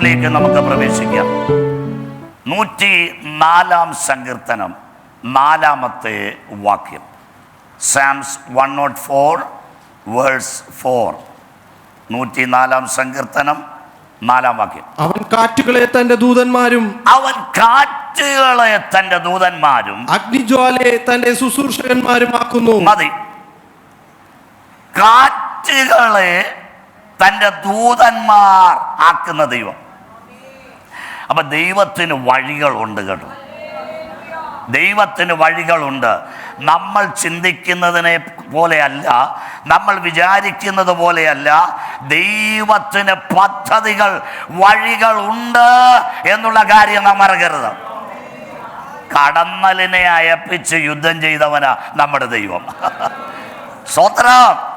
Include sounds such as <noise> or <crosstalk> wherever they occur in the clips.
വചനത്തിലേക്ക് നമുക്ക് പ്രവേശിക്കാം. നൂറ്റി നാലാം സങ്കീർത്തനം നാലാമത്തെ വാക്യം. Psalms one nought four verse four. നൂറ്റി നാലാം സങ്കീർത്തനം നാലാം വാക്യം. അവൻ കാറ്റുകളെ തന്റെ ദൂതന്മാരും അവൻ കാറ്റുകളെ തന്റെ ദൂതന്മാരും അഗ്നിജ്വാലയെ തന്റെ ശുശ്രൂഷകന്മാരും ആക്കുന്നു മതി. കാറ്റുകളെ തന്റെ ദൂതന്മാർ ആക്കുന്ന ദൈവം. അപ്പൊ ദൈവത്തിന് വഴികളുണ്ട് കേട്ടോ. ദൈവത്തിന് വഴികളുണ്ട്. നമ്മൾ ചിന്തിക്കുന്നതിനെ പോലെയല്ല നമ്മൾ വിചാരിക്കുന്നത് പോലെയല്ല ദൈവത്തിന് പദ്ധതികൾ വഴികൾ ഉണ്ട് എന്നുള്ള കാര്യം നാം മറക്കരുത്. കടന്നലിനെ അയപ്പിച്ച് യുദ്ധം ചെയ്തവനാ നമ്മുടെ ദൈവം. <laughs> സ്വത്രം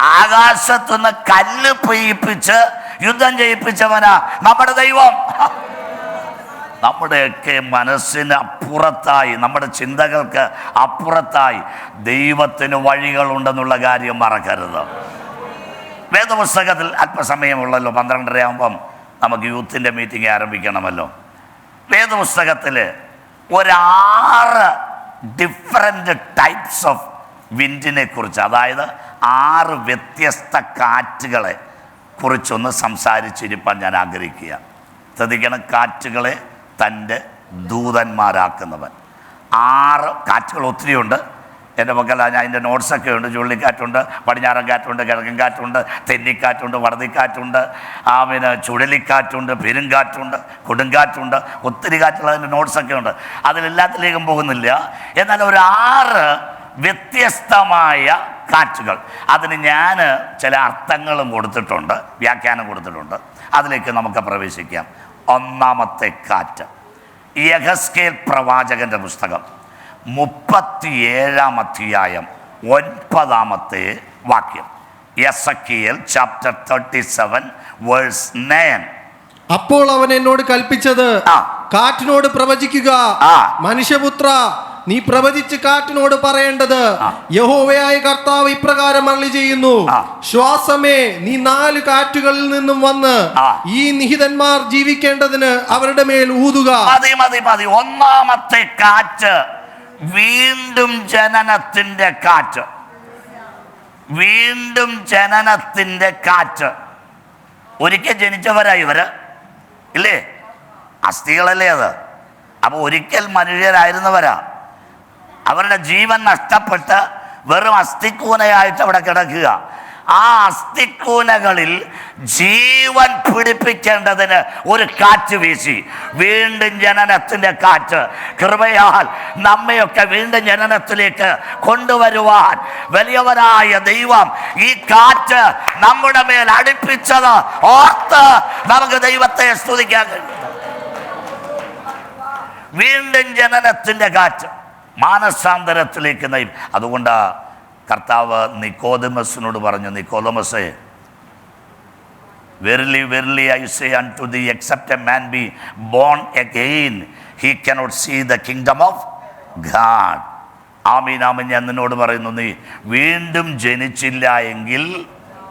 ആകാശത്തുനിന്ന് കല്ല് പെയ്യിപ്പിച്ച് യുദ്ധം ചെയ്യിപ്പിച്ചവനാ നമ്മുടെ ദൈവം. നമ്മുടെയൊക്കെ മനസ്സിന് അപ്പുറത്തായി നമ്മുടെ ചിന്തകൾക്ക് അപ്പുറത്തായി ദൈവത്തിന് വഴികളുണ്ടെന്നുള്ള കാര്യം മറക്കരുത്. വേദപുസ്തകത്തിൽ അല്പസമയമുള്ളല്ലോ പന്ത്രണ്ടര ആകുമ്പം നമുക്ക് യൂത്തിന്റെ മീറ്റിംഗ് ആരംഭിക്കണമല്ലോ. വേദപുസ്തകത്തിൽ ഒരാറ് ഡിഫറെന്റ് ടൈപ്സ് ഓഫ് വിൻഡിനെ കുറിച്ച് അതായത് ആറ് വ്യത്യസ്ത കാറ്റുകളെ കുറിച്ചൊന്ന് സംസാരിച്ചിരിപ്പാൻ ഞാൻ ആഗ്രഹിക്കുക. ശ്രദ്ധിക്കണം കാറ്റുകളെ തന്റെ ദൂതന്മാരാക്കുന്നവൻ. ആറ് കാറ്റുകൾ ഒത്തിരിയുണ്ട്. എന്റെ പക്കൽ ഞാൻ അതിന്റെ നോട്ട്സൊക്കെ ഉണ്ട്. ചുഴലിക്കാറ്റുണ്ട് പടിഞ്ഞാറൻ കാറ്റുണ്ട് കിഴക്കൻ കാറ്റുണ്ട് തെന്നിക്കാറ്റുണ്ട് വടതിക്കാറ്റുണ്ട് ആ പിന്നെ ചുഴലിക്കാറ്റുണ്ട് പെരുങ്കാറ്റുണ്ട് കൊടുങ്കാറ്റുണ്ട് ഒത്തിരി കാറ്റുള്ള അതിന്റെ നോട്ട്സൊക്കെ ഉണ്ട്. അതിലെല്ലാത്തിലേക്കും പോകുന്നില്ല. എന്നാൽ ഒരു ആറ് വ്യത്യസ്തമായ കാറ്റുകൾ. അതിന് ഞാൻ ചില അർത്ഥങ്ങളും കൊടുത്തിട്ടുണ്ട് വ്യാഖ്യാനം കൊടുത്തിട്ടുണ്ട്. അതിലേക്ക് നമുക്ക് പ്രവേശിക്കാം. ഒന്നാമത്തെ കാറ്റ്. യഹസ്കേൽ പ്രവാചകന്റെ പുസ്തകം. മുപ്പത്തിയേഴാം അധ്യായം ഒൻപതാമത്തെ വാക്യം. Ezekiel chapter thirty seven verse nine അപ്പോൾ അവൻ എന്നോട് കൽപ്പിച്ചത് കാറ്റിനോട് പ്രവചിക്കുക. മനുഷ്യപുത്ര നീ പ്രവചിച്ച് കാറ്റിനോട് പറയേണ്ടത്. യഹോവയായ കർത്താവ് ഇപ്രകാരം അരളി ചെയ്യുന്നു. ശ്വാസമേ നീ നാല് കാറ്റുകളിൽ നിന്നും വന്ന് ഈ നിഹിതന്മാർ ജീവിക്കേണ്ടതിന് അവരുടെ മേൽ ഊതുക. മതി മതി മതി. ഒന്നാമത്തെ കാറ്റ് വീണ്ടും ജനനത്തിന്റെ കാറ്റ്. വീണ്ടും ജനനത്തിന്റെ കാറ്റ്. ഒരിക്കൽ ജനിച്ചവരാ ഇവർ. ഇല്ലേ? അസ്ഥികളല്ലേ അത്. അപ്പൊ ഒരിക്കൽ മനുഷ്യരായിരുന്നവരാ. അവരുടെ ജീവൻ നഷ്ടപ്പെട്ട് വെറും അസ്ഥിക്കൂനയായിട്ട് അവിടെ കിടക്കുക. ആ അസ്ഥിക്കൂനകളിൽ ജീവൻ പിടിപ്പിക്കേണ്ടതിന് ഒരു കാറ്റ് വീശി. വീണ്ടും ജനനത്തിന്റെ കാറ്റ്. കൃപയാൽ നമ്മയൊക്കെ വീണ്ടും ജനനത്തിലേക്ക് കൊണ്ടുവരുവാൻ വലിയവരായ ദൈവം ഈ കാറ്റ് നമ്മുടെ മേൽ അടുപ്പിച്ചത് ഓർത്ത് നമുക്ക് ദൈവത്തെ സ്തുതിക്കാൻ കഴിയും. വീണ്ടും ജനനത്തിന്റെ കാറ്റ്. മാനസാന്തരത്തിലേക്ക് നയിക്കും അതുകൊണ്ട് കർത്താവ് നിക്കോദമസിനോട് പറഞ്ഞു നിക്കോദമസേ verily verily I say unto the except a man be born again he cannot see the kingdom of God ആമീൻ. ഞാൻ നിന്നോട് പറയുന്നു നീ വീണ്ടും ജനിച്ചില്ല എങ്കിൽ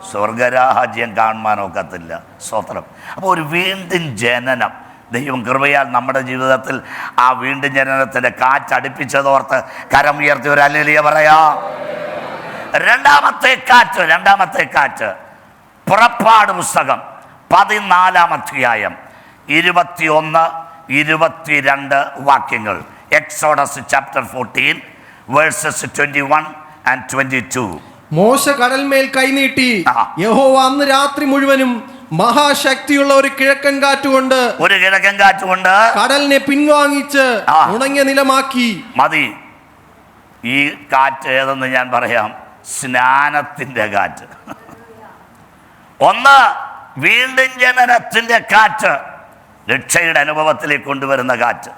സ്വർഗരാഹാജ്യം കാണുവാനൊക്കത്തില്ല സ്വത്രം അപ്പോൾ ഒരു വീണ്ടും ജനനം. ദൈവം കൃപയാൽ നമ്മുടെ ജീവിതത്തിൽ ആ വീണ്ടും ജനനത്തിന്റെ കാറ്റടുപ്പിച്ചതോർത്ത് കരം ഉയർത്തി ഒരു അല്ലെലിയ പറയാ. രണ്ടാമത്തെ കാറ്റ് രണ്ടാമത്തെ കാറ്റ്. പുറപ്പാട് പുസ്തകം പതിനാലാം അധ്യായം ഇരുപത്തിയൊന്ന് ഇരുപത്തിരണ്ട് വാക്യങ്ങൾ. Exodus chapter fourteen verses twenty one and twenty two മോശ കടൽമേൽ കൈനീട്ടി. യഹോവ അന്ന് രാത്രി മുഴുവനും മഹാശക്തിയുള്ള ഒരു കിഴക്കൻ കാറ്റുകൊണ്ട് ഒരു കിഴക്കൻ കാറ്റുകൊണ്ട് കടലിനെ പിൻവാങ്ങിച്ച്. ഉണങ്ങിയ നിലമാക്കി. മതി. ഈ കാറ്റ് ഏതെന്ന് ഞാൻ പറയാം. സ്നാനത്തിന്റെ കാറ്റ്. ഒന്ന് വീണ്ടും ജനനത്തിന്റെ കാറ്റ്. രക്ഷയുടെ അനുഭവത്തിലേക്ക് കൊണ്ടുവരുന്ന കാറ്റ്.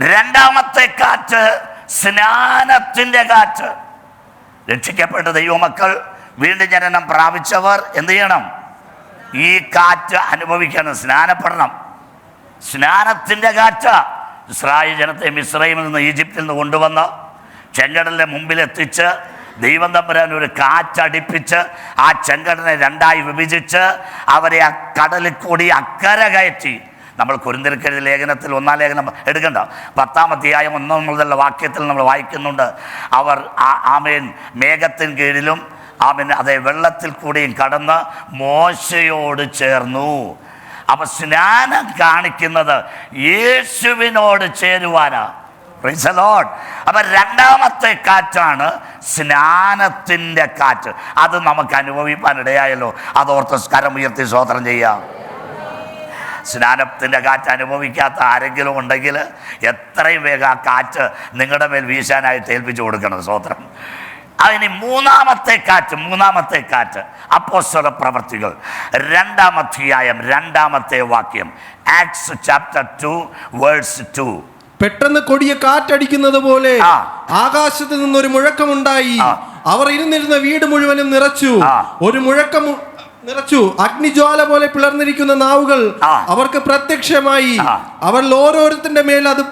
രണ്ടാമത്തെ കാറ്റ് സ്നാനത്തിന്റെ കാറ്റ്. രക്ഷിക്കപ്പെട്ട ദൈവമക്കൾ വീണ്ടും ജനനം പ്രാപിച്ചവർ എന്ത് ചെയ്യണം? ഈ കാറ്റ് അനുഭവിക്കണം സ്നാനപ്പെടണം. സ്നാനത്തിന്റെ കാറ്റ് ഇസ്രായേൽ ജനത്തെ മിസ്രൈമിൽ നിന്ന് ഈജിപ്തിൽ നിന്ന് കൊണ്ടുവന്ന് ചെങ്കടലിന്റെ മുമ്പിലെത്തിച്ച് ദൈവം തമ്പുരാൻ ഒരു കാറ്റടിപ്പിച്ച് ആ ചെങ്കടനെ രണ്ടായി വിഭജിച്ച് അവരെ ആ കടലിൽ കൂടി അക്കര കയറ്റി. നമ്മൾ കുരുന്തിരിക്കരുത് ലേഖനത്തിൽ ഒന്നാം ലേഖനം എടുക്കണ്ട. പത്താം അധ്യായം ഒന്നാം മുതലുള്ള വാക്യത്തിൽ നമ്മൾ വായിക്കുന്നുണ്ട്. അവർ ആമേൻ മേഘത്തിൻ കീഴിലും ആമേൻ. അതേ വെള്ളത്തിൽ കൂടിയും കടന്ന് മോശയോട് ചേർന്നു. അപ്പൊ സ്നാനം കാണിക്കുന്നത് യേശുവിനോട് ചേരുവാനാ. റിസലോട്ട്. അപ്പൊ രണ്ടാമത്തെ കാറ്റാണ് സ്നാനത്തിന്റെ കാറ്റ്. അത് നമുക്ക് അനുഭവിക്കാനിടയായല്ലോ അതോർത്ത് സ്കരം ഉയർത്തി സ്വോത്രം ചെയ്യാം. സ്നാനത്തിന്റെ കാറ്റ് അനുഭവിക്കാത്ത ആരെങ്കിലും ഉണ്ടെങ്കിൽ എത്രയും വേഗം ആ കാറ്റ് നിങ്ങളുടെ മേൽ വീശാനായിട്ട് ഏൽപ്പിച്ചു കൊടുക്കണം സ്വോത്രം അതിന് മൂന്നാമത്തെ കാറ്റ് മൂന്നാമത്തെ കാറ്റ്. അപ്പോസ്തല പ്രവർത്തികൾ. രണ്ടാം അധ്യായം രണ്ടാമത്തെ വാക്യം. Acts chapter two verse two പെട്ടെന്ന് കൊടിയ കാറ്റടിക്കുന്നത് പോലെ. ആകാശത്ത് നിന്നൊരു മുഴക്കമുണ്ടായി. അവർ ഇരുന്നിരുന്ന വീട് മുഴുവനും നിറച്ചു. ഒരു മുഴക്കം നിറച്ചു. അഗ്നിജ്വാല പോലെ പിളർന്നിരിക്കുന്ന നാവുകൾ അവർക്ക് പ്രത്യക്ഷമായി. അവരിൽ അവർ ഓരോരുത്തന്റെ മേൽ അത്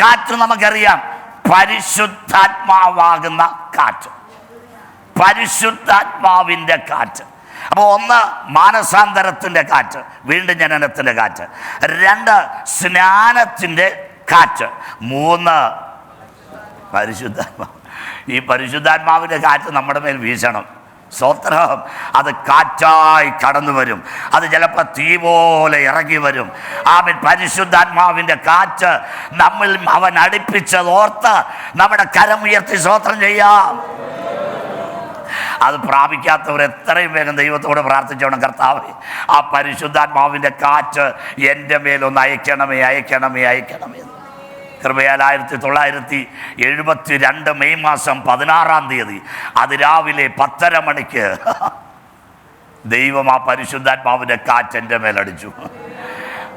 കാറ്റ് നമുക്കറിയാം. പരിശുദ്ധാത്മാവാകുന്ന കാറ്റ്. പരിശുദ്ധാത്മാവിന്റെ കാറ്റ്. അപ്പോൾ ഒന്ന് മാനസാന്തരത്തിന്റെ കാറ്റ് വീണ്ടും ജനനത്തിന്റെ കാറ്റ്. രണ്ട് സ്നാനത്തിന്റെ കാറ്റ്. മൂന്ന് പരിശുദ്ധാത്മാവ്. ഈ പരിശുദ്ധാത്മാവിന്റെ കാറ്റ് നമ്മുടെ മേൽ വീശണം. സ്വത്രം അത് കാറ്റായി കടന്നു വരും. അത് ചിലപ്പോൾ തീ പോലെ ഇറങ്ങി വരും. ആമൻ. പരിശുദ്ധാത്മാവിന്റെ കാറ്റ് നമ്മൾ അവൻ അടുപ്പിച്ചത് ഓർത്ത് നമ്മുടെ കരമുയർത്തി സ്വോത്രം ചെയ്യാം. അത് പ്രാപിക്കാത്തവർ എത്രയും വേഗം ദൈവത്തോട് പ്രാർത്ഥിച്ചോണം കർത്താവ്. ആ പരിശുദ്ധാത്മാവിന്റെ കാറ്റ് എന്റെ മേലൊന്ന് അയക്കണമേ അയക്കണമേ അയക്കണമേ. കൃപയാൽ ആയിരത്തി തൊള്ളായിരത്തി എഴുപത്തി രണ്ട് മെയ് മാസം പതിനാറാം തീയതി. അത് രാവിലെ പത്തര മണിക്ക്. <laughs> ദൈവം ആ പരിശുദ്ധാത്മാവിന്റെ കാറ്റ് എന്റെ മേലടിച്ചു.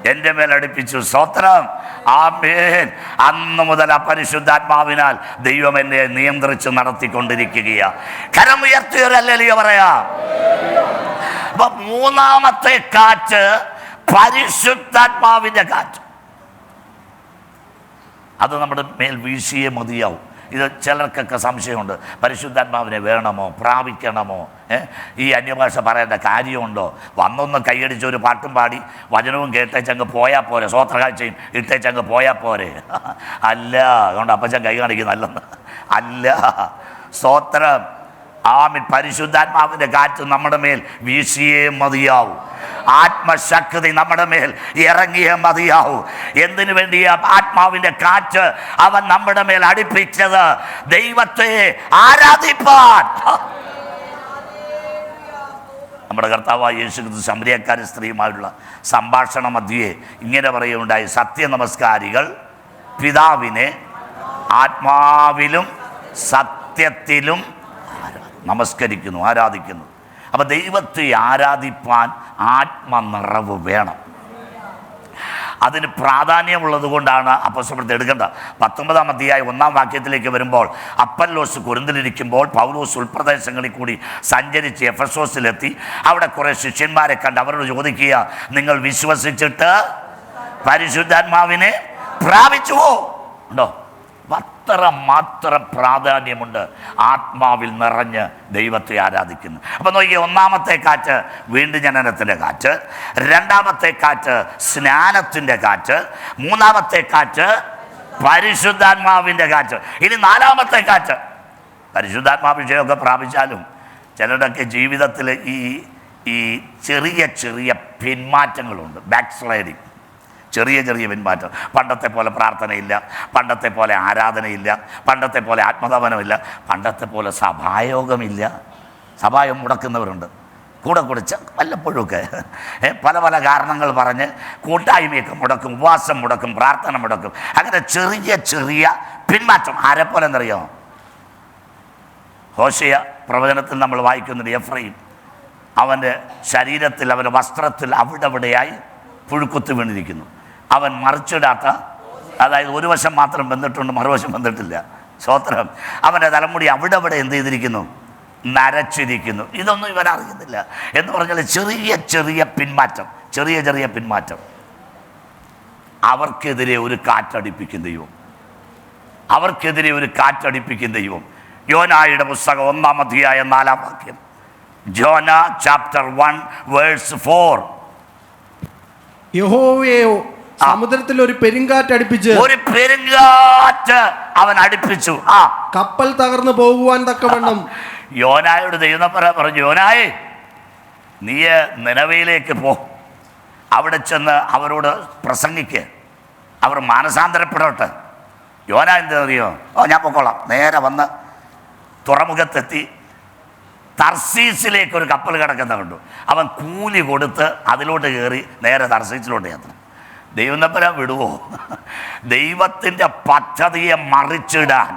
എന്റെ മേലടിപ്പിച്ചു. സ്വത്രം ആമേൻ. അന്ന് മുതൽ ആ പരിശുദ്ധാത്മാവിനാൽ ദൈവം എന്നെ നിയന്ത്രിച്ച് നടത്തിക്കൊണ്ടിരിക്കുകയാണ് കരം കരമുയർത്തിയൊരല്ലയോ പറയാ? അപ്പൊ മൂന്നാമത്തെ കാറ്റ് പരിശുദ്ധാത്മാവിന്റെ കാറ്റ്. അത് നമ്മുടെ മേൽ വീശിയേ മതിയാവും. ഇത് ചിലർക്കൊക്കെ സംശയമുണ്ട്. പരിശുദ്ധാത്മാവിനെ വേണമോ? പ്രാപിക്കണമോ? ഈ അന്യഭാഷ പറയേണ്ട കാര്യമുണ്ടോ? വന്നൊന്ന് കൈയടിച്ച് ഒരു പാട്ടും പാടി വചനവും കേട്ടേച്ചങ്ങ് പോയാൽ പോരെ. സ്വോത്രകാഴ്ചയും ഇട്ടേച്ചങ്ങ് പോയാൽ പോരെ. അല്ല അതുകൊണ്ട് അപ്പച്ചൻ കൈ കാണിക്കുന്നല്ലെന്ന് അല്ല സ്തോത്രം ആമിൻ പരിശുദ്ധാത്മാവിന്റെ കാറ്റ് നമ്മുടെ മേൽ വീശിയേ മതിയാവും. ആത്മശക്തി നമ്മുടെ മേൽ ഇറങ്ങിയേ മതിയാവൂ. എന്തിനു വേണ്ടി ആ ആത്മാവിന്റെ കാറ്റ് അവൻ നമ്മുടെ മേൽ അടുപ്പിച്ചത്? ദൈവത്തെ ആരാധിപ്പാൻ. നമ്മുടെ കർത്താവായ യേശു സമരിയക്കാര സ്ത്രീയുമായുള്ള സംഭാഷണ മധ്യേ ഇങ്ങനെ പറയുകയുണ്ടായി. സത്യനമസ്കാരികൾ പിതാവിനെ ആത്മാവിലും സത്യത്തിലും നമസ്കരിക്കുന്നു ആരാധിക്കുന്നു. അപ്പം ദൈവത്തെ ആരാധിപ്പാൻ ആത്മനിറവ് വേണം. അതിന് പ്രാധാന്യമുള്ളത് കൊണ്ടാണ് അപ്പസ്വപ്പെടുത്തി എടുക്കേണ്ട പത്തൊമ്പതാം അധ്യായ ഒന്നാം വാക്യത്തിലേക്ക് വരുമ്പോൾ അപ്പല്ലോസ് കുരുന്തിലിരിക്കുമ്പോൾ പൗലോസ് ഉൾപ്രദേശങ്ങളിൽ കൂടി സഞ്ചരിച്ച് എഫസോസിലെത്തി. അവിടെ കുറേ ശിഷ്യന്മാരെ കണ്ട് അവരോട് ചോദിക്കുക നിങ്ങൾ വിശ്വസിച്ചിട്ട് പരിശുദ്ധാത്മാവിനെ പ്രാപിച്ചുവോ? ഉണ്ടോ? അത്ര മാത്രം പ്രാധാന്യമുണ്ട് ആത്മാവിൽ നിറഞ്ഞ് ദൈവത്തെ ആരാധിക്കുന്നു. അപ്പം നോക്കിയ ഒന്നാമത്തെ കാറ്റ് വീണ്ടും ജനനത്തിന്റെ കാറ്റ് രണ്ടാമത്തെ കാറ്റ് സ്നാനത്തിന്റെ കാറ്റ് മൂന്നാമത്തെ കാറ്റ് പരിശുദ്ധാത്മാവിന്റെ കാറ്റ്. ഇനി നാലാമത്തെ കാറ്റ് പരിശുദ്ധാത്മാഭിഷേകമൊക്കെ പ്രാപിച്ചാലും ചിലരുടെയൊക്കെ ജീവിതത്തിൽ ഈ ഈ ചെറിയ ചെറിയ പിന്മാറ്റങ്ങളുണ്ട് ബാക്ക് സ്ലൈഡിങ് ചെറിയ ചെറിയ പിന്മാറ്റം പണ്ടത്തെ പോലെ പ്രാർത്ഥനയില്ല പണ്ടത്തെ പോലെ ആരാധനയില്ല പണ്ടത്തെ പോലെ ആത്മതപനമില്ല പണ്ടത്തെ പോലെ സഭായോഗമില്ല. സഭായോഗം മുടക്കുന്നവരുണ്ട്. കൂടെ കുടിച്ച് വല്ലപ്പോഴുമൊക്കെ. പല പല കാരണങ്ങൾ പറഞ്ഞ് കൂട്ടായ്മയൊക്കെ മുടക്കും ഉപവാസം മുടക്കും പ്രാർത്ഥന മുടക്കും. അങ്ങനെ ചെറിയ ചെറിയ പിന്മാറ്റം പോലെ എന്നറിയാമോ ഹോഷയ പ്രവചനത്തിൽ നമ്മൾ വായിക്കുന്നുണ്ട് എഫ്രൈം അവന്റെ ശരീരത്തിൽ അവന്റെ വസ്ത്രത്തിൽ അവിടെ അവിടെയായി പുഴുക്കുത്ത് വീണിരിക്കുന്നു. അവൻ മറിച്ചിടാത്ത അതായത് ഒരു വശം മാത്രം വന്നിട്ടുണ്ട് മറുവശം വന്നിട്ടില്ല. സ്വോത്രം അവന്റെ തലമുടി അവിടെ അവിടെ എന്ത് ചെയ്തിരിക്കുന്നു? നരച്ചിരിക്കുന്നു. ഇതൊന്നും ഇവൻ അറിയുന്നില്ല. എന്ന് പറഞ്ഞാൽ ചെറിയ ചെറിയ പിന്മാറ്റം. ചെറിയ ചെറിയ പിന്മാറ്റം. അവർക്കെതിരെ ഒരു കാറ്റടിപ്പിക്കും ദൈവം. അവർക്കെതിരെ ഒരു കാറ്റടിപ്പിക്കും ദൈവം. യോനായുടെ പുസ്തകം ഒന്നാം അധ്യായ നാലാം വാക്യം. Jonah chapter one verse four യഹോവയോ സമുദ്രത്തിൽ ഒരു പെരുങ്കാറ്റ് അടുപ്പിച്ച് ഒരു പെരുങ്കാറ്റ് അവൻ അടുപ്പിച്ചു. ആ. കപ്പൽ തകർന്നു പോകുവാൻ തക്കവണ്ണം. യോനായോട് ദൈവം പറഞ്ഞു യോനായേ നീ നിലവയിലേക്ക് പോ. അവിടെ ചെന്ന് അവരോട് പ്രസംഗിക്ക്. അവർ മാനസാന്തരപ്പെടട്ടെ. യോന അറിയോ ഓ ഞാൻ പൊക്കോളാം. നേരെ വന്ന് തുറമുഖത്തെത്തി. തർസീസിലേക്ക് ഒരു കപ്പൽ കിടക്കുന്ന കണ്ടു. അവൻ കൂലി കൊടുത്ത് അതിലോട്ട് കയറി നേരെ തർസീസിലോട്ട് എത്തണം ദൈവം തമ്പര വിടുവോ? ദൈവത്തിന്റെ പദ്ധതിയെ മറിച്ചിടാൻ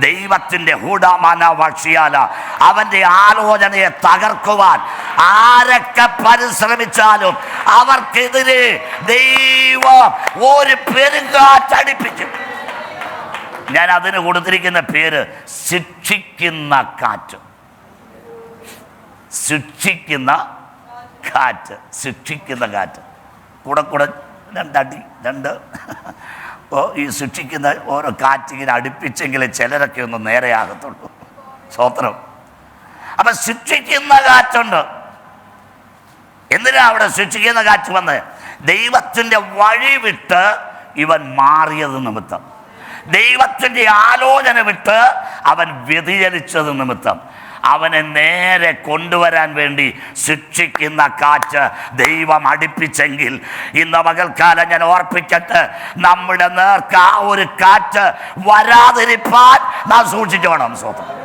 ദൈവത്തിന്റെ ഹൂഡാമാന വക്ഷിയാല അവന്റെ ആലോചനയെ തകർക്കുവാൻ ആരൊക്കെ പരിശ്രമിച്ചാലും അവർക്കെതിരെ ദൈവം ഒരു പെരുങ്കാറ്റടിപ്പിച്ചു ഞാൻ അതിന് കൊടുത്തിരിക്കുന്ന പേര് ശിക്ഷിക്കുന്ന കാറ്റ്. ശിക്ഷിക്കുന്ന കാറ്റ് ശിക്ഷിക്കുന്ന കാറ്റ്. കൂടെ കൂടെ. രണ്ടടി രണ്ട്. ഓ ഈ ശിക്ഷിക്കുന്ന ഓരോ കാറ്റിങ്ങനെ അടുപ്പിച്ചെങ്കിൽ ചിലരൊക്കെ ഒന്ന് നേരെയാകത്തുള്ളൂ സ്വോത്രം അപ്പം ശിക്ഷിക്കുന്ന കാറ്റുണ്ട്. എന്തിനാ അവിടെ ശിക്ഷിക്കുന്ന കാറ്റ് വന്ന്? ദൈവത്തിന്റെ വഴി വിട്ട് ഇവൻ മാറിയത് നിമിത്തം. ദൈവത്തിന്റെ ആലോചന വിട്ട് അവൻ വ്യതിചലിച്ചത് നിമിത്തം. അവനെ നേരെ കൊണ്ടുവരാൻ വേണ്ടി ശിക്ഷിക്കുന്ന കാറ്റ് ദൈവം അടുപ്പിച്ചെങ്കിൽ ഇന്ന് പകൽക്കാലം ഞാൻ ഓർപ്പിക്കട്ടെ നമ്മുടെ നേർക്ക് ആ ഒരു കാറ്റ് വരാതിരിപ്പാൻ നാം സൂക്ഷിച്ചോണം സ്വതന്ത്രം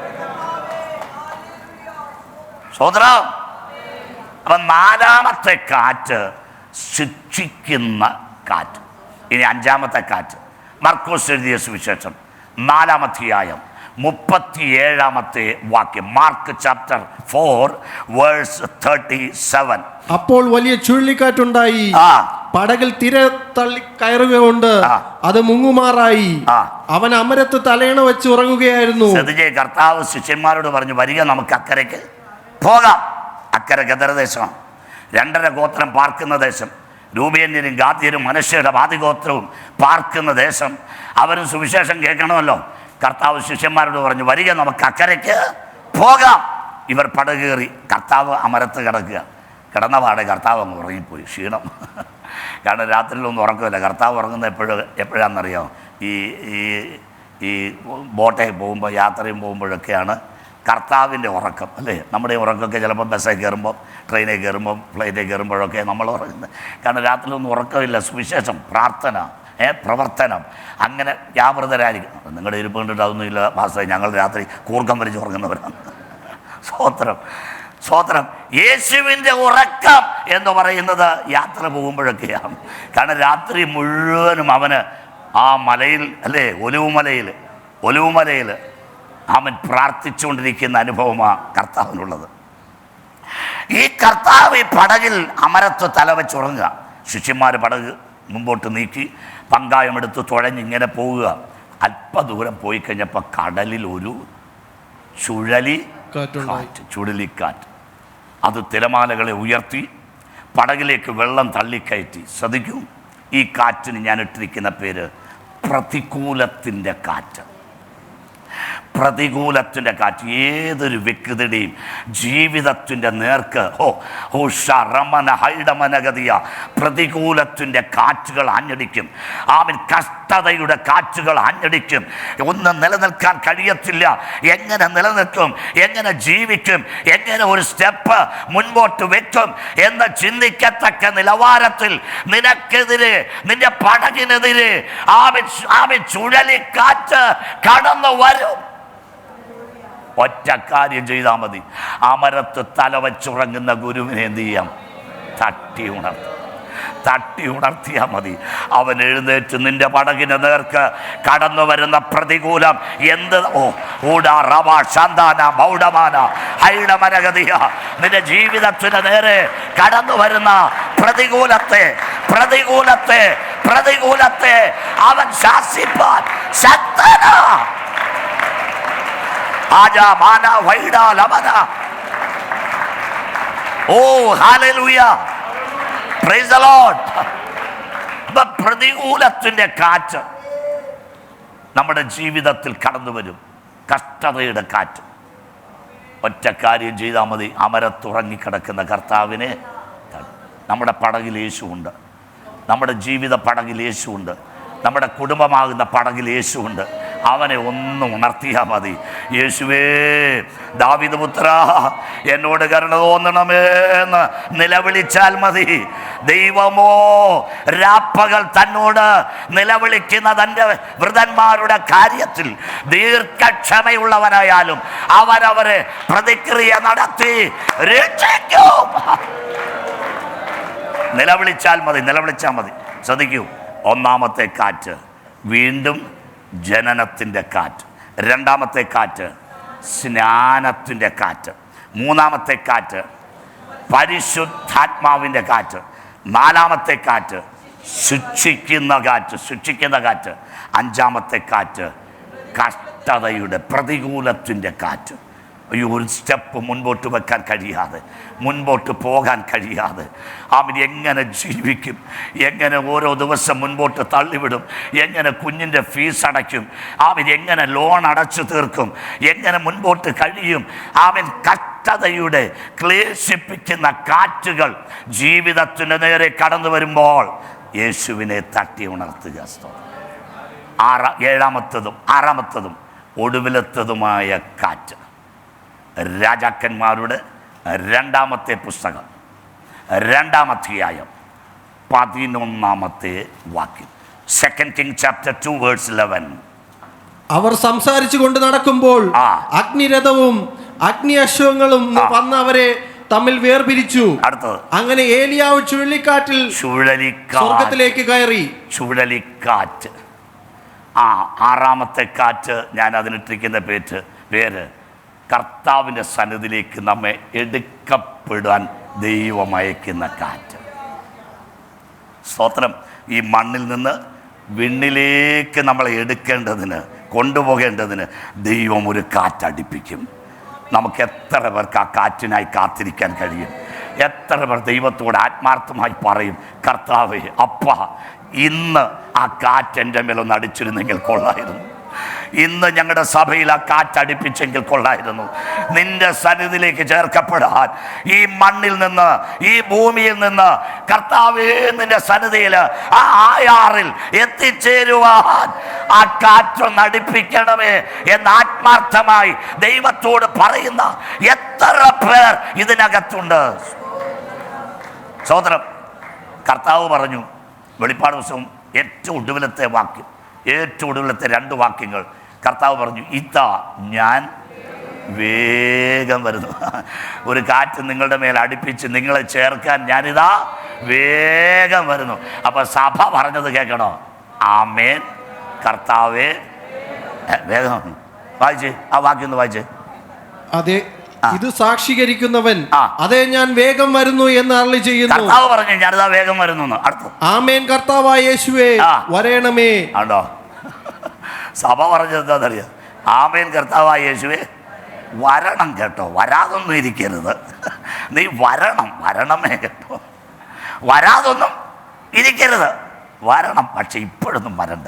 സ്വതന്ത്രം അപ്പം നാലാമത്തെ കാറ്റ് ശിക്ഷിക്കുന്ന കാറ്റ്. ഇനി അഞ്ചാമത്തെ കാറ്റ്. മർക്കോസ് എഴുതിയ സുവിശേഷം നാലാമധ്യായം മുപ്പത്തിയേഴാമത്തെ വാക്യം. Mark chapter four verse thirty seven. അപ്പോൾ വലിയ ചുഴലിക്കാറ്റുണ്ടായി. പടകിൽ തിര തള്ളി കയറുകയുണ്ട്. അത് മുങ്ങുമാറായി. അവൻ അമരത്ത് തലയണ വെച്ച് ഉറങ്ങുകയായിരുന്നു. ശ്രദ്ധിച്ചേ കർത്താവ് ശിഷ്യന്മാരോട് പറഞ്ഞു വരിക നമുക്ക് അക്കരയ്ക്ക്. പോകാം. അക്കര ഗദരദേശം രണ്ടര ഗോത്രം പാർക്കുന്ന ദേശം. രൂപേന്യരും ഗാദ്യരും മനുഷ്യരുടെ വാദിഗോത്രവും പാർക്കുന്ന ദേശം. അവരും സുവിശേഷം കേൾക്കണമല്ലോ. കർത്താവ് ശിഷ്യന്മാരോട് പറഞ്ഞു വരിക നമുക്ക് അക്കരയ്ക്ക് പോകാം. ഇവർ പടകേറി കർത്താവ് അമരത്ത് കിടക്കുക. കിടന്ന പാടെ കർത്താവ് അങ്ങ് ഉറങ്ങിപ്പോയി ക്ഷീണം. കാരണം രാത്രിയിലൊന്നും ഉറക്കമില്ല. കർത്താവ് ഉറങ്ങുന്നത് എപ്പോഴും എപ്പോഴാണെന്നറിയോ? ഈ ഈ ഈ ബോട്ടേ പോകുമ്പോൾ യാത്രയും പോകുമ്പോഴൊക്കെയാണ് കർത്താവിന്റെ ഉറക്കം അല്ലേ? നമ്മുടെ ഉറക്കമൊക്കെ ചിലപ്പോൾ ബസ്സേ കയറുമ്പോൾ ട്രെയിനിൽ കയറുമ്പോൾ ഫ്ലൈറ്റിൽ കയറുമ്പോഴൊക്കെ നമ്മൾ ഉറങ്ങുന്നത്. കാരണം രാത്രിയിലൊന്നും ഉറക്കമില്ല. സുവിശേഷം പ്രാർത്ഥന. പ്രവർത്തനം. അങ്ങനെ വ്യാപൃതരായിരിക്കും നിങ്ങളുടെ ഇരിപ്പ് കണ്ടിട്ട് അതൊന്നുമില്ല വാസ്തവം ഞങ്ങൾ രാത്രി കൂർക്കം വലിച്ച് ഉറങ്ങുന്നവരാണ്. സ്വോത്രം. സ്വോത്രം. യേശുവിന്റെ ഉറക്കം എന്ന് പറയുന്നത് യാത്ര പോകുമ്പോഴൊക്കെയാണ്. കാരണം രാത്രി മുഴുവനും അവന് ആ മലയിൽ അല്ലേ ഒലിവുമലയിൽ ഒലിവുമലയിൽ അവൻ പ്രാർത്ഥിച്ചുകൊണ്ടിരിക്കുന്ന അനുഭവമാണ് കർത്താവിനുള്ളത്. ഈ കർത്താവ് ഈ പടകിൽ അമരത്ത് തലവെച്ചുറങ്ങുക ശിഷ്യന്മാർ പടക് മുമ്പോട്ട് നീക്കി. പങ്കായമെടുത്ത് തുഴഞ്ഞിങ്ങനെ പോവുക. അല്പദൂരം പോയി കഴിഞ്ഞപ്പോൾ കടലിൽ ഒരു ചുഴലി കാറ്റ് ചുഴലിക്കാറ്റ്. അത് തിരമാലകളെ ഉയർത്തി പടകിലേക്ക് വെള്ളം തള്ളിക്കയറ്റി. ശ്രദ്ധിക്കൂ ഈ കാറ്റിന് ഞാൻ ഇട്ടിരിക്കുന്ന പേര് പ്രതികൂലത്തിന്റെ കാറ്റ്. പ്രതികൂലത്തിന്റെ കാറ്റ് ഏതൊരു വ്യക്തിയുടെയും ജീവിതത്തിന്റെ നേർക്ക് ഹോ ഹുഷ റമന ഹൈഡമനഗതിയ പ്രതികൂലത്തിന്റെ കാറ്റുകൾ ആഞ്ഞടിക്കും. ആമിൻ കഷ്ടതയുടെ കാറ്റുകൾ ആഞ്ഞടിക്കും. ഒന്നും നിലനിൽക്കാൻ കഴിയത്തില്ല. എങ്ങനെ നിലനിൽക്കും? എങ്ങനെ ജീവിക്കും? എങ്ങനെ ഒരു സ്റ്റെപ്പ് മുൻപോട്ട് വെക്കും? എന്ന് ചിന്തിക്കത്തക്ക നിലവാരത്തിൽ നിനക്കെതിരെ നിന്റെ പടകിനെതിരെ ആമിൻ ആമിൻ ചുഴലിക്കാറ്റ് കടന്നു വരും ഒറ്റ കാര്യം ചെയ്താൽ മതി. അമരത്ത് തല വച്ചുറങ്ങുന്ന ഗുരുവിനെ എന്ത് ചെയ്യാം? തട്ടി ഉണർത്തും. തട്ടി ഉണർത്തിയാൽ മതി. അവൻ എഴുന്നേറ്റ് നിന്റെ പടകിന് നേർക്ക് കടന്നു വരുന്ന പ്രതികൂലം എന്ത്? ഓ ഊടാ റവ ശാന്താന മൗഢമാന ഹൈഡമനഗതിയ നിന്റെ ജീവിതത്തിന് നേരെ കടന്നു വരുന്ന പ്രതികൂലത്തെ പ്രതികൂലത്തെ പ്രതികൂലത്തെ അവൻ ശാസിപ്പാൻ ശക്തനാ. ആജാ മാന വൈഡ ലമന. ഓ ലോർഡ് പ്രതികൂലത്തിന്റെ കാറ്റ് നമ്മുടെ ജീവിതത്തിൽ കടന്നു വരും. കഷ്ടതയുടെ കാറ്റ്. ഒറ്റ കാര്യം ചെയ്താൽ മതി. അമരത്തുറങ്ങിക്കിടക്കുന്ന കർത്താവിനെ നമ്മുടെ പടകിൽ യേശുണ്ട് നമ്മുടെ ജീവിത പടകിൽ യേശുണ്ട് നമ്മുടെ കുടുംബമാകുന്ന പടകിൽ യേശുവുണ്ട്. അവനെ ഒന്ന് ഉണർത്തിയാൽ മതി. യേശുവേ ദാവിദ് പുത്ര എന്നോട് കരുണ തോന്നണമേ എന്ന് നിലവിളിച്ചാൽ മതി. ദൈവമോ രാപ്പകൾ തന്നോട് നിലവിളിക്കുന്ന തന്റെ വൃതന്മാരുടെ കാര്യത്തിൽ ദീർഘക്ഷമയുള്ളവനായാലും അവരവരെ പ്രതിക്രിയ നടത്തി രക്ഷിക്കും. നിലവിളിച്ചാൽ മതി നിലവിളിച്ചാൽ മതി. ശ്രദ്ധിക്കൂ ഒന്നാമത്തെ കാറ്റ് വീണ്ടും ജനനത്തിന്റെ കാറ്റ്. രണ്ടാമത്തെ കാറ്റ് സ്നാനത്തിന്റെ കാറ്റ്. മൂന്നാമത്തെ കാറ്റ് പരിശുദ്ധാത്മാവിന്റെ കാറ്റ്. നാലാമത്തെ കാറ്റ് ശിക്ഷിക്കുന്ന കാറ്റ് ശിക്ഷിക്കുന്ന കാറ്റ്. അഞ്ചാമത്തെ കാറ്റ് കഷ്ടതയുടെ പ്രതികൂലത്തിന്റെ കാറ്റ്. അയ്യോ ഒരു സ്റ്റെപ്പ് മുൻപോട്ട് വെക്കാൻ കഴിയാതെ മുൻപോട്ട് പോകാൻ കഴിയാതെ. അവൻ എങ്ങനെ ജീവിക്കും? എങ്ങനെ ഓരോ ദിവസം മുൻപോട്ട് തള്ളിവിടും? എങ്ങനെ കുഞ്ഞിന്റെ ഫീസ് അടയ്ക്കും? അവൻ എങ്ങനെ ലോൺ അടച്ചു തീർക്കും? എങ്ങനെ മുൻപോട്ട് കഴിയും? അവൻ കഷ്ടതയുടെ ക്ലേശിപ്പിക്കുന്ന കാറ്റുകൾ ജീവിതത്തിന്റെ നേരെ കടന്നു വരുമ്പോൾ യേശുവിനെ തട്ടി ഉണർത്തുക. ആറാ ഏഴാമത്തതും ആറാമത്തതും ഒടുവിലത്തതുമായ കാറ്റ്. രാജാക്കന്മാരുടെ രണ്ടാമത്തെ പുസ്തകം രണ്ടാം അധ്യായം പതിനൊന്നാമത്തെ വാക്യം. Second king chapter two words eleven അവർ സംസാരിച്ചു കൊണ്ട് നടക്കുമ്പോൾ. അഗ്നിരഥവും അഗ്നി അശ്വങ്ങളും. വന്ന് അവരെ തമ്മിൽ വേർപിരിച്ചു. അടുത്തത്. അങ്ങനെ ഏലിയാവ് ചുഴലിക്കാറ്റിൽ ചുഴലിക്കാറ്റ്. സ്വർഗത്തിലേക്ക് കയറി. ചുഴലിക്കാറ്റ്. ആ ആറാമത്തെ കാറ്റ് ഞാൻ അതിനിട്ടിരിക്കുന്ന പേര് പേര് കർത്താവിന്റെ സന്നിധിയിലേക്ക് നമ്മെ എടുക്കപ്പെടാൻ ദൈവം അയക്കുന്ന കാറ്റ്. സ്തോത്രം. ഈ മണ്ണിൽ നിന്ന് വിണ്ണിലേക്ക് നമ്മളെ എടുക്കേണ്ടതിന് കൊണ്ടുപോകേണ്ടതിന് ദൈവം ഒരു കാറ്റടിപ്പിക്കും. നമുക്ക് എത്ര പേർക്ക് ആ കാറ്റിനായി കാത്തിരിക്കാൻ കഴിയും? എത്ര പേർ ദൈവത്തോട് ആത്മാർത്ഥമായി പറയും കർത്താവേ അപ്പ ഇന്ന് ആ കാറ്റ് എന്റെ മേലൊന്ന് അടിച്ചിരുന്നെങ്കിൽ കൊള്ളായിരുന്നു. ഇന്ന് ഞങ്ങളുടെ സഭയിൽ ആ കാറ്റടിപ്പിച്ചെങ്കിൽ കൊള്ളായിരുന്നു. നിന്റെ സന്നിധിയിലേക്ക് ചേർക്കപ്പെടാൻ. ഈ മണ്ണിൽ നിന്ന് ഈ ഭൂമിയിൽ നിന്ന് കർത്താവേ നിന്റെ സന്നിധിയിൽ ആ ആയാറിൽ എത്തിച്ചേരുവാൻ. ആ കാറ്റൊന്ന് അടുപ്പിക്കണമേ എന്ന് ആത്മാർത്ഥമായി ദൈവത്തോട് പറയുന്ന എത്ര പേർ ഇതിനകത്തുണ്ട്. സോദരം കർത്താവ് പറഞ്ഞു വെളിപ്പാട് ദിവസവും ഏറ്റവും ഒടുവിലത്തെ വാക്യം ഏറ്റവും ഒടുവിലത്തെ രണ്ട് വാക്യങ്ങൾ കർത്താവ് പറഞ്ഞു ഇതാ ഞാൻ വേഗം വരുന്നു. ഒരു കാറ്റ് നിങ്ങളുടെ മേൽ അടുപ്പിച്ച് നിങ്ങളെ ചേർക്കാൻ ഞാനിതാ വേഗം വരുന്നു. അപ്പൊ സഭ പറഞ്ഞത് കേൾക്കണോ? ആമേൻ. കർത്താവേ. വേഗം. വായിച്ചേ ആ വാക്യൊന്ന് വായിച്ചേ. അതെ ഇത് സാക്ഷീകരിക്കുന്നവൻ. അതെ ഞാൻ വേഗം വരുന്നു എന്ന് അരളി ചെയ്യുന്നു. കർത്താവ് പറഞ്ഞു ഞാനിതാ വേഗം വരുന്നു. ആമേൻ കർത്താവായ യേശുവേ. വരേണമേ ആണ്ടോ? സഭ പറഞ്ഞത് എന്താണെന്നറിയാം? ആമേൻ കർത്താവായ യേശുവേ വരണം കേട്ടോ. വരാതൊന്നും ഇരിക്കരുത്. നീ വരണം. വരണമേ കേട്ടോ. വരാതൊന്നും ഇരിക്കരുത്. വരണം പക്ഷെ ഇപ്പോഴൊന്നും വരണ്ട.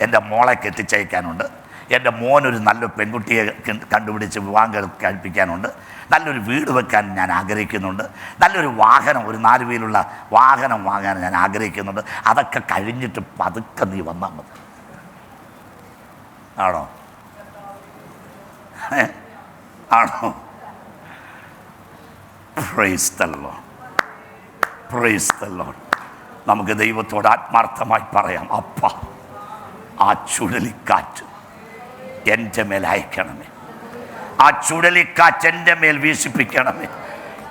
എന്റെ മോളെ കെട്ടിച്ചയക്കാനുണ്ട്. എന്റെ മോനൊരു നല്ല പെൺകുട്ടിയെ കണ്ടുപിടിച്ച് വിവാഹം കഴി- കഴിപ്പിക്കാനുണ്ട്. നല്ലൊരു വീട് വെക്കാൻ ഞാൻ ആഗ്രഹിക്കുന്നുണ്ട്. നല്ലൊരു വാഹനം ഒരു നാല് വീലുള്ള വാഹനം വാങ്ങാൻ ഞാൻ ആഗ്രഹിക്കുന്നുണ്ട്. അതൊക്കെ കഴിഞ്ഞിട്ട് പതുക്കെ നീ വന്നാൽ മതി. ആണോ? ആണോ? പ്രൈസ് തല്ലോ പ്രൈസ് തല്ലോ നമുക്ക് ദൈവത്തോട് ആത്മാർത്ഥമായി പറയാം. അപ്പ ആ ചുഴലിക്കാറ്റ് എന്റെ മേൽ അയക്കണമേ. ആ ചുഴലിക്കാറ്റ് എന്റെ മേൽ വീശിപ്പിക്കണമേ.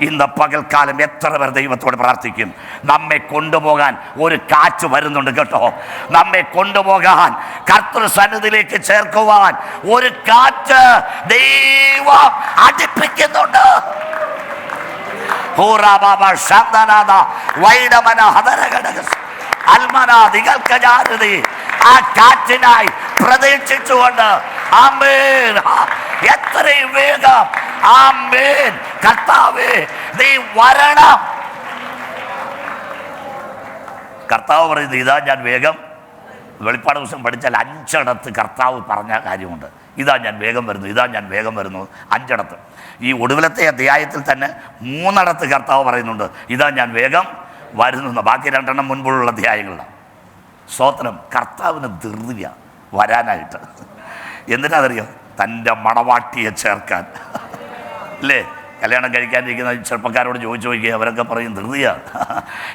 ഇന്ന് പകൽക്കാലം എത്ര പേർ ദൈവത്തോട് പ്രാർത്ഥിക്കും? നമ്മെ കൊണ്ടുപോകാൻ ഒരു കാറ്റ് വരുന്നുണ്ട് കേട്ടോ. നമ്മെ കൊണ്ടുപോകാൻ കർത്തൃ സന്നിധിയിലേക്ക് ചേർക്കുവാൻ ഒരു കാറ്റ് ദൈവം അടുപ്പിക്കുന്നുണ്ട്. ആ കാറ്റിനായി പ്രതീക്ഷിച്ചുകൊണ്ട് എത്രയും വേഗം ആമേൻ. കർത്താവേ നീ വരണം. കർത്താവ് പറയുന്നത് ഇതാ ഞാൻ വേഗം വെളിപ്പാട് ദിവസം പഠിച്ചാൽ അഞ്ചടത്ത് കർത്താവ് പറഞ്ഞ കാര്യമുണ്ട്. ഇതാ ഞാൻ വേഗം വരുന്നു ഇതാ ഞാൻ വേഗം വരുന്നു അഞ്ചടത്ത്. ഈ ഒടുവിലത്തെ അധ്യായത്തിൽ തന്നെ മൂന്നടത്ത് കർത്താവ് പറയുന്നുണ്ട് ഇതാ ഞാൻ വേഗം വരുന്നു. ബാക്കി രണ്ടെണ്ണം മുൻപുള്ള അധ്യായങ്ങളിലാണ് സ്വോത്രം കർത്താവിന് ധൃതിയ വരാനായിട്ട്. എന്തിനാണെന്നറിയോ തന്റെ മണവാട്ടിയെ ചേർക്കാൻ. അല്ലേ? കല്യാണം കഴിക്കാനിരിക്കുന്ന ചെറുപ്പക്കാരോട് ചോദിച്ചു നോക്കിയാൽ അവരൊക്കെ പറയും ധൃതിയ.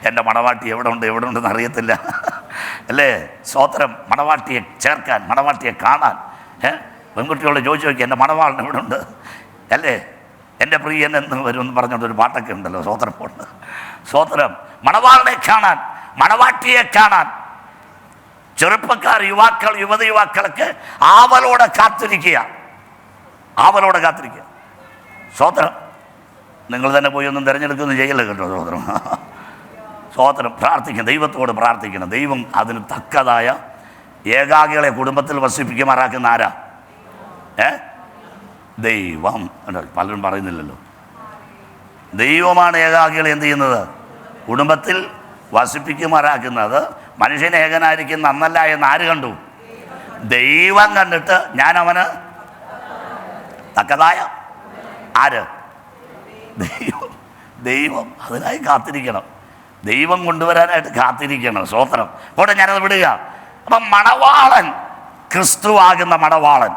എന്റെ മണവാട്ടി എവിടെ ഉണ്ട് എവിടെ ഉണ്ടെന്ന് അറിയത്തില്ല. അല്ലേ? സ്വോത്രം മണവാട്ടിയെ ചേർക്കാൻ മണവാട്ടിയെ കാണാൻ. ഏ? പെൺകുട്ടികളോട് ചോദിച്ചു നോക്കി എന്റെ മണവാളൻ എവിടെ ഉണ്ട് അല്ലേ? എന്റെ പ്രിയൻ എന്ന് വരുമെന്ന് പറഞ്ഞുകൊണ്ട് ഒരു പാട്ടൊക്കെ ഉണ്ടല്ലോ സ്വോത്രം കൊണ്ട് സ്വോത്രം മണവാളനെ കാണാൻ മണവാട്ടിയെ കാണാൻ. ചെറുപ്പക്കാർ യുവാക്കൾ യുവത യുവാക്കളൊക്കെ ആവലോടെ കാത്തിരിക്കുക ആവലോടെ കാത്തിരിക്കുക. സ്വോത്രം നിങ്ങൾ തന്നെ പോയി ഒന്നും തിരഞ്ഞെടുക്കുന്നു ചെയ്യല്ല കേട്ടോ സഹോദരം സഹോദരം പ്രാർത്ഥിക്കണം. ദൈവത്തോട് പ്രാർത്ഥിക്കണം. ദൈവം അതിന് തക്കതായ ഏകാഗികളെ കുടുംബത്തിൽ വസിപ്പിക്കുമാറാക്കുന്ന ആരാ? ഏ? ദൈവം. പലരും പറയുന്നില്ലല്ലോ. ദൈവമാണ് ഏകാഗികളെ എന്ത് ചെയ്യുന്നത്? കുടുംബത്തിൽ വസിപ്പിക്കുമാറാക്കുന്നത്. മനുഷ്യൻ ഏകനായിരിക്കുന്ന അന്നല്ല എന്ന് ആര് കണ്ടു? ദൈവം കണ്ടിട്ട് ഞാൻ അവന് തക്കതായ ആര്? ദൈവം ദൈവം അതിനായി കാത്തിരിക്കണം. ദൈവം കൊണ്ടുവരാനായിട്ട് കാത്തിരിക്കണം. സ്വോത്രം പോട്ടെ ഞാനത് വിടുക. അപ്പം മണവാളൻ ക്രിസ്തുവാകുന്ന മണവാളൻ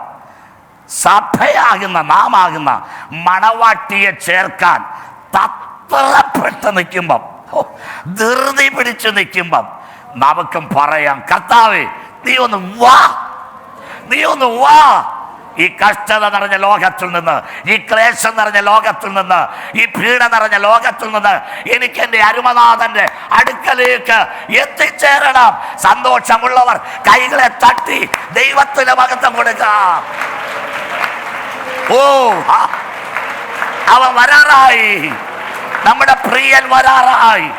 സഭയാകുന്ന നാമാകുന്ന മണവാട്ടിയെ ചേർക്കാൻ തത്രപ്പെട്ട് നിൽക്കുമ്പം ധൃതി പിടിച്ച് നിൽക്കുമ്പം നമുക്കും പറയാം കർത്താവേ നീ ഒന്ന് വാ. നീ ഒന്ന് വാ. ഈ കഷ്ടത നിറഞ്ഞ ലോകത്തിൽ നിന്ന് ഈ ക്ലേശം നിറഞ്ഞ ലോകത്തിൽ നിന്ന് ഈ പീഡ നിറഞ്ഞ ലോകത്തിൽ നിന്ന് എനിക്ക് എന്റെ അരുമനാഥന്റെ അടുക്കലേക്ക് എത്തിച്ചേരണം. സന്തോഷമുള്ളവർ കൈകളെ തട്ടി ദൈവത്തിന് മഹത്വം കൊടുക്കാം. ഓ അവൻ വരാറായി. നമ്മുടെ പ്രിയൻ വരാറായി.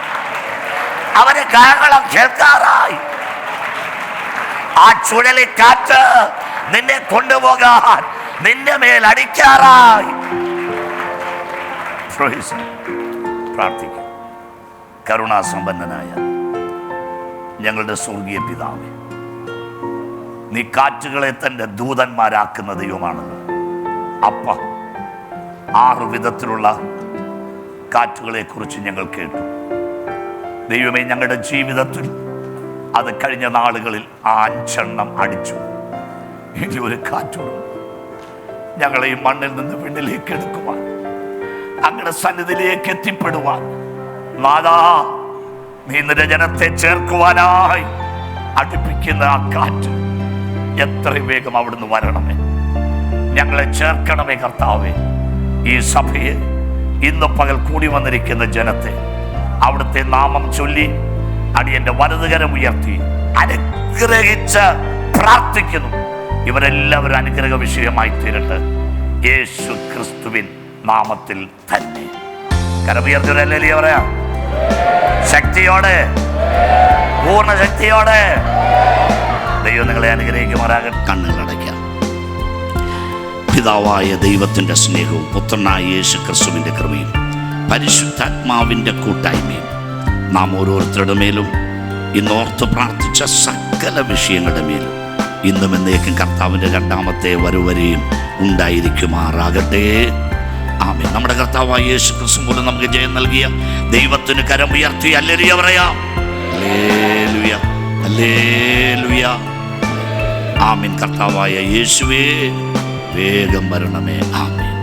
അവന് കാഹളം കേൾക്കാറായി. ആ ചുഴലിക്കാറ്റ് നിന്നെ കൊണ്ടുപോകാൻ നിന്റെ മേൽ അടിക്കാറായി. കരുണാസമ്പന്നനായ ഞങ്ങളുടെ സ്വർഗീയ പിതാവ് നീ കാറ്റുകളെ തന്റെ ദൂതന്മാരാക്കുന്ന ദൈവമാണ് അപ്പ ആറു വിധത്തിലുള്ള കാറ്റുകളെ കുറിച്ച് ഞങ്ങൾ കേട്ടു. ദൈവമേ ഞങ്ങളുടെ ജീവിതത്തിൽ അത് കഴിഞ്ഞ നാളുകളിൽ ആ അഞ്ചെണ്ണം അടിച്ചു. ഇനി ഒരു കാറ്റുണ്ട് ഞങ്ങളെ ഈ മണ്ണിൽ നിന്ന് പിന്നിലേക്ക് എടുക്കുവാൻ അങ്ങയുടെ സന്നിധിയിലേക്ക് എത്തിപ്പെടുവാൻ. നാദാ നീ നിന്റെ ജനത്തെ ചേർക്കുവാനായി അടുപ്പിക്കുന്ന ആ കാറ്റ് എത്രയും വേഗം അവിടുന്ന് വരണമേ. ഞങ്ങളെ ചേർക്കണമേ കർത്താവേ. ഈ സഭയെ ഇന്ന് പകൽ കൂടി വന്നിരിക്കുന്ന ജനത്തെ അവിടുത്തെ നാമം ചൊല്ലി അടിയന്റെ വലതുകരം ഉയർത്തി അനുഗ്രഹിച്ച് പ്രാർത്ഥിക്കുന്നു. ഇവരെല്ലാവരും അനുഗ്രഹ വിഷയമായി തീരട്ടെ. യേശു ക്രിസ്തുവിൻ നാമത്തിൽ തന്നെ. കരമുയർത്തിയല്ലേ പറയാ. ശക്തിയോടെ. പൂർണ ശക്തിയോടെ. ദൈവം നിങ്ങളെ അനുഗ്രഹിക്കുമാറാകട്ടെ. കണ്ണുകൾ അടയ്ക്കാം പിതാവായ ദൈവത്തിന്റെ സ്നേഹവും പുത്രനായ യേശു ക്രിസ്തുവിന്റെ കൃപയും പരിശുദ്ധാത്മാവിന്റെ കൂട്ടായ്മയും നാം ഓരോരുത്തരുടെ മേലും ഇന്നോർത്ത് പ്രാർത്ഥിച്ച സകല വിഷയങ്ങളുടെ മേലും ഇന്നും എന്നേക്കും കർത്താവിന്റെ രണ്ടാമത്തെ വരവരെയും ഉണ്ടായിരിക്കുമാറാകട്ടെ. ആമേ നമ്മുടെ കർത്താവായ യേശു ക്രിസ്തു മൂലം നമുക്ക് ജയം നൽകിയ ദൈവത്തിന് കരം ഉയർത്തി അല്ലെറിയ പറയാം. ആമിൻ. കർത്താവായ യേശുവേ വേഗം വരണമേ. ആമീൻ.